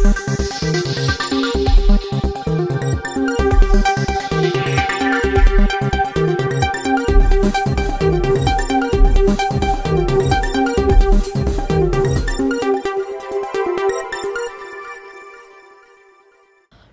Thank you.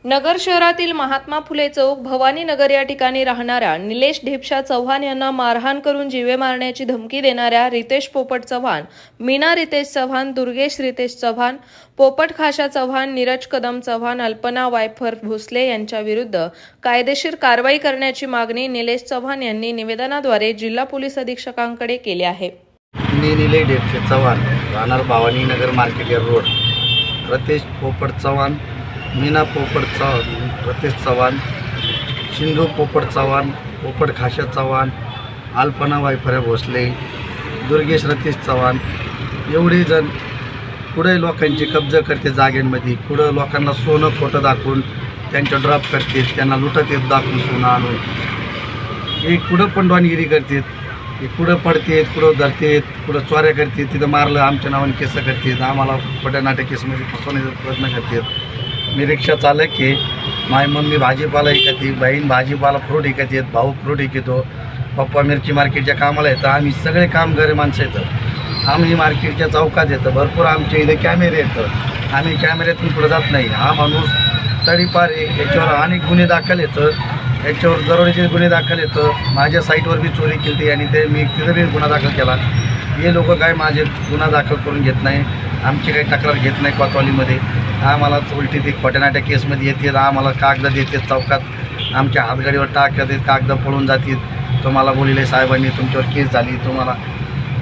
नगर शहरातील महात्मा फुले चौक भवानी नगर या ठिकाणी राहणाऱ्या निलेश ढेपशा चव्हाण यांना मारहाण करून जीवे मारण्याची धमकी देणाऱ्या रितेश पोपट चव्हाण मीना रितेश चव्हाण दुर्गेश रितेश चव्हाण पोपट खाशा चव्हाण नीरज कदम चव्हाण अल्पना वायफर भोसले यांच्या विरुद्ध कायदेशीर कारवाई करण्याची मागणी निलेश चव्हाण यांनी निवेदनाद्वारे जिल्हा पोलीस अधीक्षकांकडे केली आहे. मी निलेश ढेपशे चव्हाण राहणार भवानी नगर मार्केट रोड. रतेश पोपट चव्हाण मीना पोपट चव्हाण रतेश चव्हाण सिंधू पोपट चव्हाण पोपट खाशा चव्हाण अल्पना वायफऱ्या भोसले दुर्गेश रतेश चव्हाण एवढे जण पुढे लोकांची कब्जा करते जागेंमध्ये पुढं लोकांना सोनं खोटं दाखवून त्यांच्या ड्रॉप करते त्यांना लुटत येत दाखवून सोनं आणून. हे कुठं पण करतात? हे कुठं पडतेत? कुठं धरतेत? कुठं चोऱ्या करतात? तिथं मारलं आमच्या नावाने केसं करतात आम्हाला खोट्या नाट्या केसमध्ये फसवण्याचा प्रयत्न करतात. मी रिक्षा चालक आहे. माय मम्मी भाजीपाला विकते बहीण भाजीपाला फ्रूट विकत भाऊ फ्रूट विकतो. पप्पा मिरची मार्केटच्या कामाला येतं आम्ही सगळे कामगारी माणसं येतं आम्ही मार्केटच्या चौकात येतं भरपूर आमच्या इथे कॅमेरे येतं आम्ही कॅमेऱ्यातून पुढे जात नाही. हा माणूस तडीपार आहे याच्यावर अनेक गुन्हे दाखल येतं याच्यावर दरोडेचे गुन्हे दाखल येतं माझ्या साईटवर बी चोरी केली आणि ते मी तिथं बी गुन्हा दाखल केला. हे लोक काय माझे गुन्हा दाखल करून घेत नाही. आमची काही तक्रार घेत नाही कोतवालीमध्ये. आम्हाला उलटी ती खोट्यानाट्या केसमध्ये येतील आम्हाला कागद देते चौकात. आमच्या हातगाडीवर टाकतात कागदं पळून जातील. तुम्हाला बोलिले साहेबांनी तुमच्यावर केस झाली तुम्हाला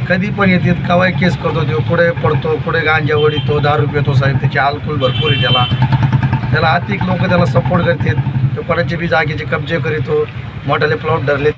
कधी पण येतात कवाय केस करतो तो पुढे पडतो पुढे गांजा ओढितो दारू पितो साहेब त्याची अल्कोल भरपूर आहे त्याला. त्याला आर्थिक लोक त्याला सपोर्ट करतात तो कोणाचे बी जागेचे कब्जे करीतो मोठाले प्लॉट धरले